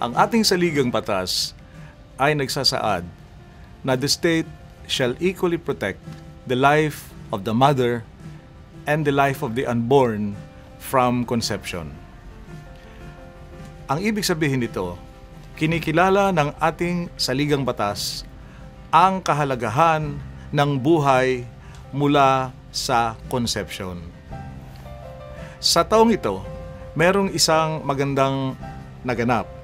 Ang ating saligang batas ay nagsasaad na the state shall equally protect the life of the mother and the life of the unborn from conception. Ang ibig sabihin nito, kinikilala ng ating saligang batas ang kahalagahan ng buhay mula sa conception. Sa taong ito, merong isang magandang naganap.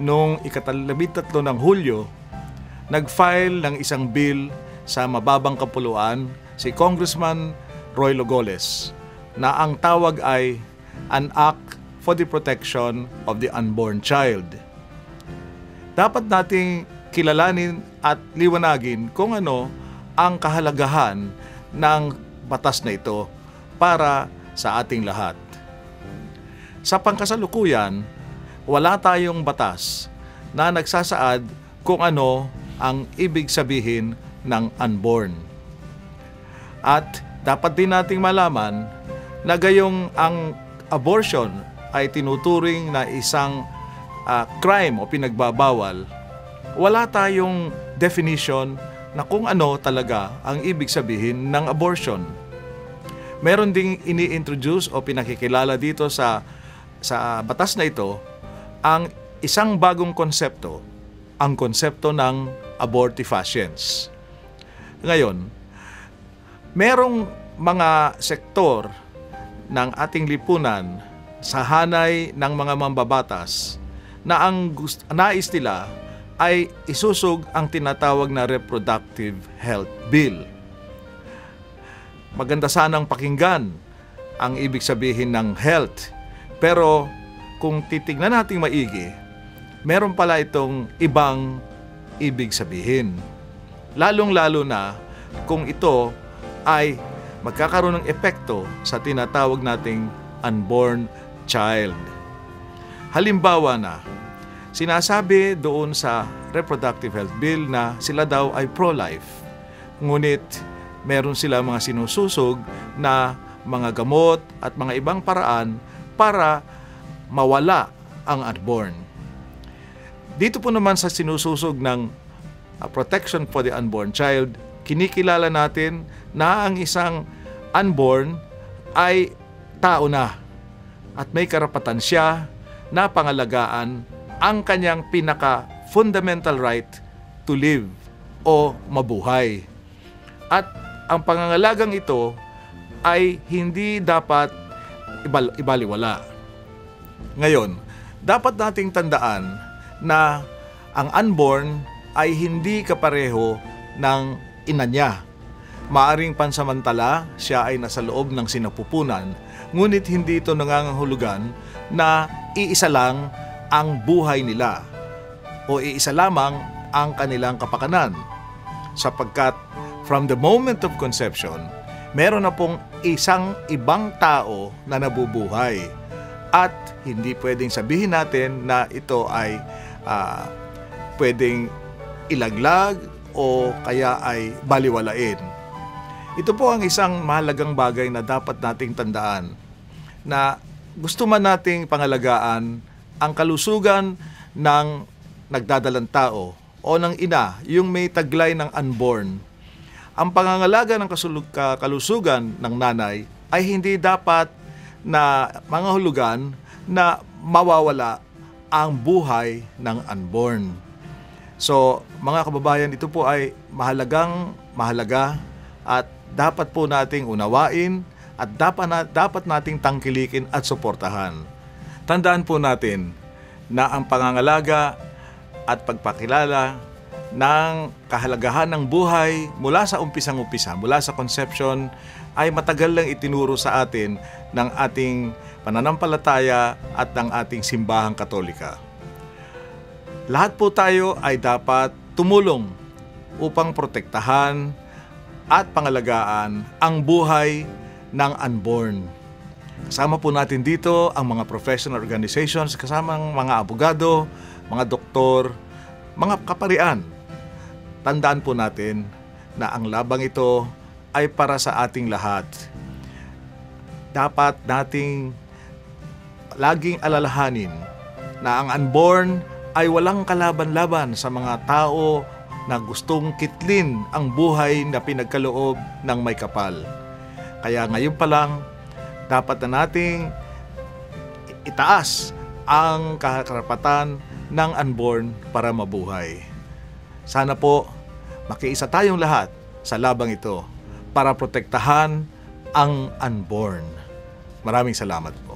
Noong ikatalabit-tatlo ng Hulyo, nag-file ng isang bill sa mababang kapuluan si Congressman Roy Logoles na ang tawag ay An Act for the Protection of the Unborn Child. Dapat nating kilalanin at liwanagin kung ano ang kahalagahan ng batas na ito para sa ating lahat. Sa pangkasalukuyan, wala tayong batas na nagsasaad kung ano ang ibig sabihin ng unborn. At dapat din nating malaman na gayong ang abortion ay tinuturing na isang uh, crime o pinagbabawal, wala tayong definition na kung ano talaga ang ibig sabihin ng abortion. Meron ding ini-introduce o pinakikilala dito sa sa batas na ito ang isang bagong konsepto, ang konsepto ng abortifacients. Ngayon, merong mga sektor ng ating lipunan sa hanay ng mga mambabatas na ang gust- nais nila ay isusog ang tinatawag na Reproductive Health Bill. Maganda sanang pakinggan ang ibig sabihin ng health. Pero kung titignan natin maigi, meron pala itong ibang ibig sabihin. Lalong-lalo na kung ito ay magkakaroon ng epekto sa tinatawag nating unborn child. Halimbawa na, sinasabi doon sa Reproductive Health Bill na sila daw ay pro-life. Ngunit meron sila mga sinususog na mga gamot at mga ibang paraan para mawala ang unborn. Dito po naman sa sinususog ng uh, protection for the unborn child, kinikilala natin na ang isang unborn ay tao na at may karapatan siya na pangalagaan ang kanyang pinaka fundamental right to live o mabuhay. At ang pangangalagang ito ay hindi dapat ibal- ibaliwala. Ngayon, dapat nating tandaan na ang unborn ay hindi kapareho ng ina niya. Maaring pansamantala siya ay nasa loob ng sinapupunan ngunit hindi ito nangangahulugan na iisa lang ang buhay nila o iisa lamang ang kanilang kapakanan. Sapagkat from the moment of conception, meron na pong isang ibang tao na nabubuhay. At hindi pwedeng sabihin natin na ito ay uh, pwedeng ilaglag o kaya ay baliwalain. Ito po ang isang mahalagang bagay na dapat nating tandaan na gusto man nating pangalagaan ang kalusugan ng nagdadalang tao o ng ina, yung may taglay ng unborn. Ang pangangalaga ng kalusugan ng nanay ay hindi dapat na mga hulugan na mawawala ang buhay ng unborn. So, mga kababayan, ito po ay mahalagang mahalaga at dapat po nating unawain at dapat, na, dapat nating tangkilikin at suportahan. Tandaan po natin na ang pangangalaga at pagpakilala ng kahalagahan ng buhay mula sa umpisang-umpisa, mula sa conception, ay matagal lang itinuro sa atin ng ating pananampalataya at ng ating simbahang katolika. Lahat po tayo ay dapat tumulong upang protektahan at pangalagaan ang buhay ng unborn. Kasama po natin dito ang mga professional organizations, kasama ang mga abogado, mga doktor, mga kaparian. Tandaan po natin na ang labang ito ay para sa ating lahat. Dapat nating laging alalahanin na ang unborn ay walang kalaban-laban sa mga tao na gustong kitlin ang buhay na pinagkaloob ng may kapal. Kaya ngayon pa lang, dapat na nating itaas ang kakarapatan ng unborn para mabuhay. Sana po makiisa tayong lahat sa labang ito para protektahan ang unborn. Maraming salamat po.